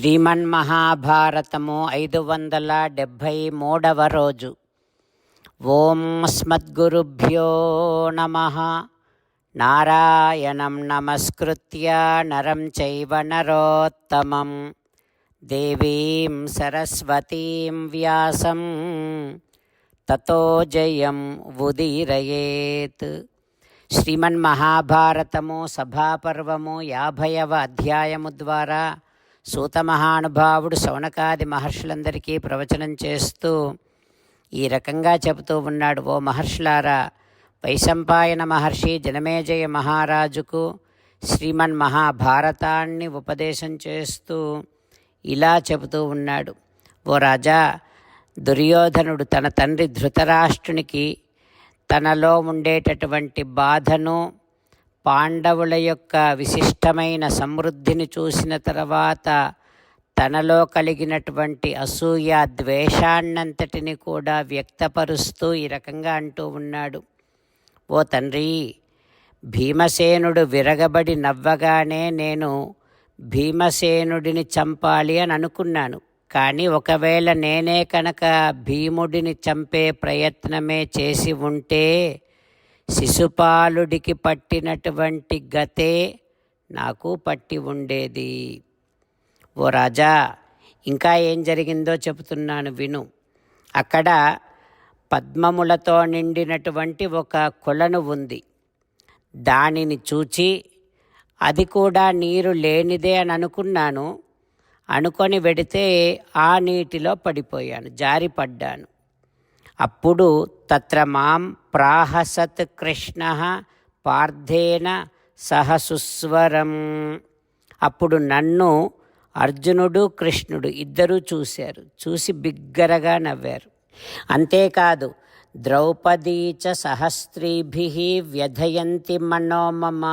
శ్రీమన్మహాభారతము ఐదు వందల డెబ్భై మూడవ రోజు. ఓం స్మద్గురుభ్యో నమ. నారాయణం నమస్కృత్య నరం చైవ నరోత్తమం. దేవీం సరస్వతీం వ్యాసం. తతో జయం ఉదీరయేత్. శ్రీమన్మహాభారతము సభాపర్వము యాభైవ అధ్యాయము ద్వారా సూత మహానుభావుడు శౌనకాది మహర్షులందరికీ ప్రవచనం చేస్తూ ఈ రకంగా చెబుతూ ఉన్నాడు ఓ మహర్షులారా వైశంపాయన మహర్షి జనమేజయ మహారాజుకు శ్రీమన్ మహాభారతాన్ని ఉపదేశం చేస్తూ ఇలా చెబుతూ ఉన్నాడు. ఓ రాజా దుర్యోధనుడు తన తండ్రి ధృతరాష్ట్రునికి తనలో ఉండేటటువంటి బాధను పాండవుల యొక్క విశిష్టమైన సమృద్ధిని చూసిన తర్వాత తనలో కలిగినటువంటి అసూయ ద్వేషాన్నంతటిని కూడా వ్యక్తపరుస్తూ ఈ రకంగా అంటూ ఉన్నాడు. ఓ తండ్రి భీమసేనుడు విరగబడి నవ్వగానే నేను భీమసేనుడిని చంపాలి అని అనుకున్నాను. కానీ ఒకవేళ నేనే కనుక భీముడిని చంపే ప్రయత్నమే చేసి ఉంటే శిశుపాలుడికి పట్టినటువంటి గతే నాకు పట్టి ఉండేది. ఓ రాజా ఇంకా ఏం జరిగిందో చెబుతున్నాను విను. అక్కడ పద్మములతో నిండినటువంటి ఒక కొలను ఉంది. దానిని చూచి అది కూడా నీరు లేనిదే అని అనుకున్నాను. అనుకొని వెడితే ఆ నీటిలో పడిపోయాను జారిపడ్డాను. అప్పుడు తత్ర మాం ప్రాహసత్ కృష్ణ పార్థేన సహసుస్వరం. అప్పుడు నన్ను అర్జునుడు కృష్ణుడు ఇద్దరూ చూశారు. చూసి బిగ్గరగా నవ్వారు. అంతేకాదు ద్రౌపదీ చ సహస్త్రీభి వ్యధయంతి మనోమమ.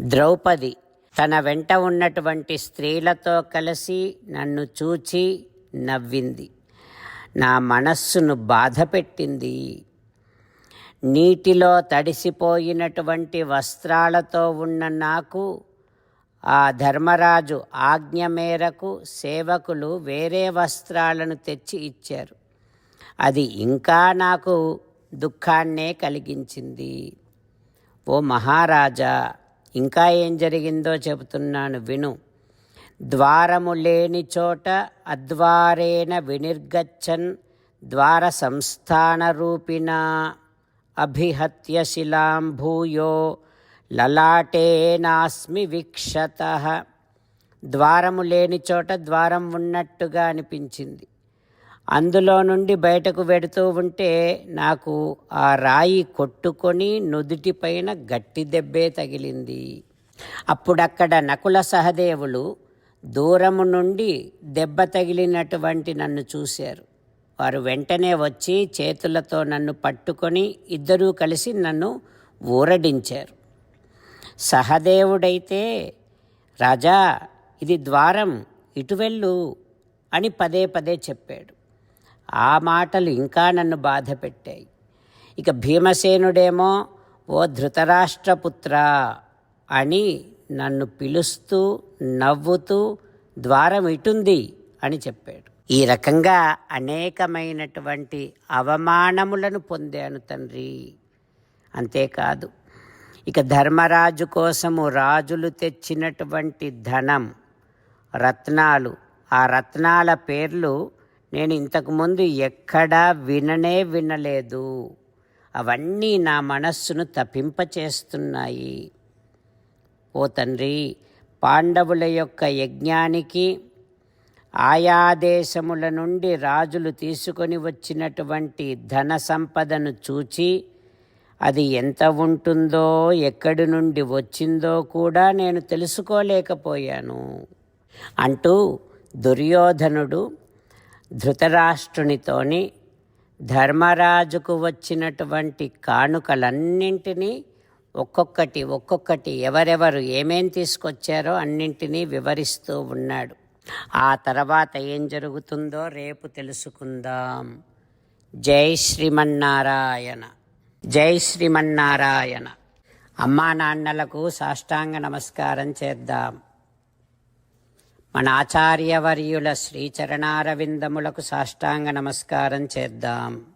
ద్రౌపది తన వెంట ఉన్నటువంటి స్త్రీలతో కలిసి నన్ను చూచి నవ్వింది. నా మనస్సును బాధ పెట్టింది నీటిలో తడిసిపోయినటువంటి వస్త్రాలతో ఉన్న నాకు ఆ ధర్మరాజు ఆజ్ఞ మేరకు సేవకులు వేరే వస్త్రాలను తెచ్చి ఇచ్చారు. అది ఇంకా నాకు దుఃఖాన్నే కలిగించింది. ఓ మహారాజా ఇంకా ఏం జరిగిందో చెబుతున్నాను విను. ద్వారము లేని చోట అద్వారేణ వినిర్గచ్చన్ ద్వార సంస్థాన రూపిణ అభిహత్య శిలాం భూయో లలాటేనాస్మి వీక్షత. ద్వారము లేని చోట ద్వారం ఉన్నట్టుగా అనిపించింది. అందులో నుండి బయటకు వెడుతూ ఉంటే నాకు ఆ రాయి కొట్టుకొని నుదుటిపైన గట్టి దెబ్బే తగిలింది. అప్పుడక్కడ నకుల సహదేవులు దూరము నుండి దెబ్బ తగిలినటువంటి నన్ను చూశారు. వారు వెంటనే వచ్చి చేతులతో నన్ను పట్టుకొని ఇద్దరూ కలిసి నన్ను ఊరడించారు. సహదేవుడైతే రాజా ఇది ద్వారం ఇటు వెళ్ళు అని పదే పదే చెప్పాడు. ఆ మాటలు ఇంకా నన్ను బాధ పెట్టాయి. ఇక భీమసేనుడేమో ఓ ధృతరాష్ట్రపుత్ర అని నన్ను పిలుస్తూ నవ్వుతూ ద్వారం ఇటుంది అని చెప్పాడు. ఈ రకంగా అనేకమైనటువంటి అవమానములను పొందాను తండ్రి. అంతేకాదు ఇక ధర్మరాజు కోసము రాజులు తెచ్చినటువంటి ధనం రత్నాలు ఆ రత్నాల పేర్లు నేను ఇంతకుముందు ఎక్కడా విననే వినలేదు. అవన్నీ నా మనస్సును తపింపచేస్తున్నాయి తండ్రి పాండవుల యొక్క యజ్ఞానికి ఆయా దేశముల నుండి రాజులు తీసుకొని వచ్చినటువంటి ధన సంపదను చూచి అది ఎంత ఉంటుందో ఎక్కడి నుండి వచ్చిందో కూడా నేను తెలుసుకోలేకపోయాను. అంటూ దుర్యోధనుడు ధృతరాష్ట్రునితోని ధర్మరాజుకు వచ్చినటువంటి కానుకలన్నింటినీ ఒక్కొక్కటి ఒక్కొక్కటి ఎవరెవరు ఏమేం తీసుకొచ్చారో అన్నింటినీ వివరిస్తూ ఉన్నాడు. ఆ తర్వాత ఏం జరుగుతుందో రేపు తెలుసుకుందాం. జై శ్రీమన్నారాయణ. జై శ్రీమన్నారాయణ. అమ్మా నాన్నలకు సాష్టాంగ నమస్కారం చేద్దాం. మన ఆచార్యవర్యుల శ్రీచరణారవిందములకు సాష్టాంగ నమస్కారం చేద్దాం.